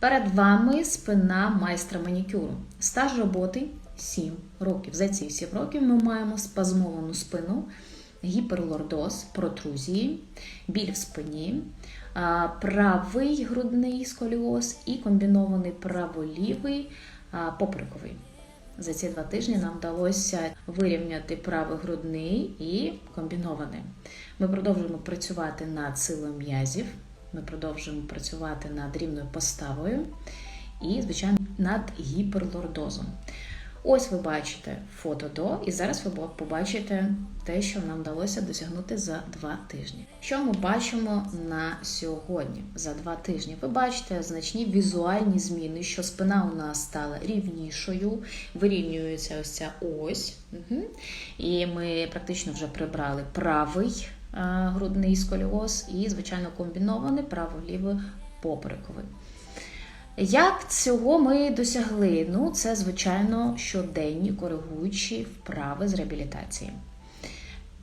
Перед вами спина майстра манікюру. Стаж роботи 7 років. За ці 7 років ми маємо спазмовану спину, гіперлордоз, протрузії, біль в спині, правий грудний сколіоз і комбінований право-лівий а, поперековий. За ці два тижні нам вдалося вирівняти правий грудний і комбінований. Ми продовжуємо працювати над силою м'язів, ми продовжуємо працювати над рівною поставою і, звичайно, над гіперлордозом. Ось ви бачите фото до, і зараз ви побачите те, що нам вдалося досягнути за два тижні. Що ми бачимо на сьогодні? За два тижні ви бачите значні візуальні зміни, що спина у нас стала рівнішою, вирівнюється ось ця ось. Угу. І ми практично вже прибрали правий грудний сколіоз і, звичайно, комбінований право-лівий поперековий. Як цього ми досягли? Ну, це, звичайно, щоденні коригуючі вправи з реабілітації.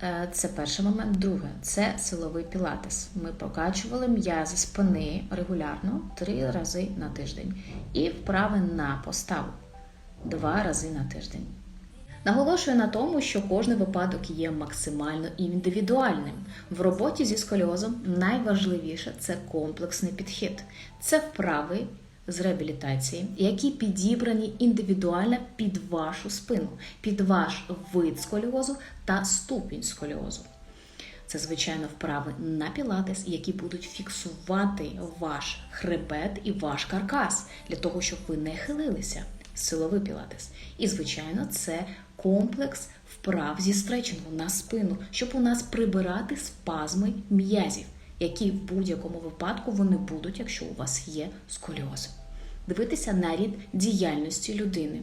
Е, Це перший момент. Друге, це силовий пілатес. Ми прокачували м'язи спини регулярно три рази на тиждень. І вправи на поставу два рази на тиждень. Наголошую на тому, що кожний випадок є максимально індивідуальним. В роботі зі сколіозом найважливіше це комплексний підхід. Це вправи з реабілітації, які підібрані індивідуально під вашу спину, під ваш вид сколіозу та ступінь сколіозу. Це, звичайно, вправи на пілатес, які будуть фіксувати ваш хребет і ваш каркас для того, щоб ви не хилилися. Силовий пілатес. І, звичайно, це комплекс вправ зі стретчингу на спину, щоб у нас прибирати спазми м'язів, які в будь-якому випадку вони будуть, якщо у вас є сколіоз. Дивитися на рід діяльності людини.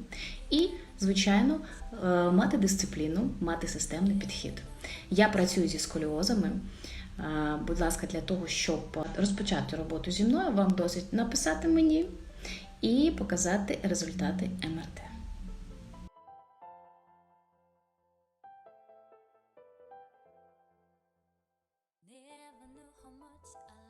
І, звичайно, е, мати дисципліну, мати системний підхід. Я працюю зі сколіозами. Е, Будь ласка, для того, щоб розпочати роботу зі мною, вам досить написати мені і показати результати МРТ. Never knew how much I